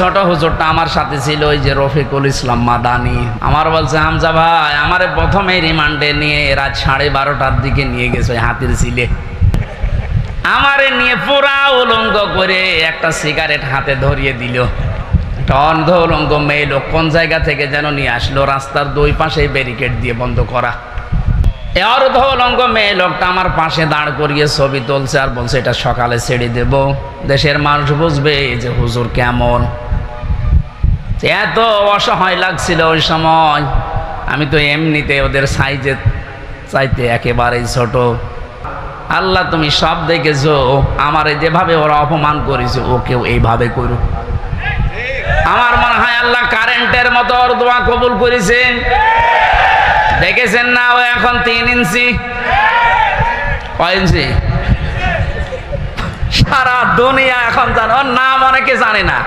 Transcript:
ছোট হুজুরটা আমার সাথে ছিল, ওই যে রফিকুল ইসলাম মাদানি। আমার বলছে, হামজা ভাই, আমারে প্রথমে রিমান্ডে নিয়ে রাত সাড়ে বারোটার দিকে নিয়ে গেছে ওই হাতির ছিলে আমারে নিয়ে পুরা উলঙ্গ করে একটা সিগারেট হাতে ধরিয়ে দিল। একটা অন্ধ উলঙ্গ মেয়ে লোক কোন জায়গা থেকে যেন নিয়ে আসলো, রাস্তার দুই পাশে ব্যারিকেড দিয়ে বন্ধ করা। অর্ধ উলঙ্গ মেয়ে লোকটা আমার পাশে দাঁড় করিয়ে ছবি তুলছে আর বলছে, এটা সকালে ছেড়ে দেব। দেশের মানুষ বুঝবে যে হুজুর কেমন। এত অসহায় লাগছিল ওই সময়। আমি তো এমনিতে ওদের সাইজে চাইতে একেবারেই ছোট। আল্লাহ, তুমি সব দেখেছ? আমারে যেভাবে ওরা অপমান করেছে, ওকেও এইভাবে করুক। আমার মনে হয় আল্লাহ কারেন্টের মতো ওর দোয়া কবুল করেছে। দেখেছেন না ও এখন তিন ইঞ্চি? কয় ইঞ্চি? সারা দুনিয়া এখন জানে। ওর নাম অনেকে জানে না।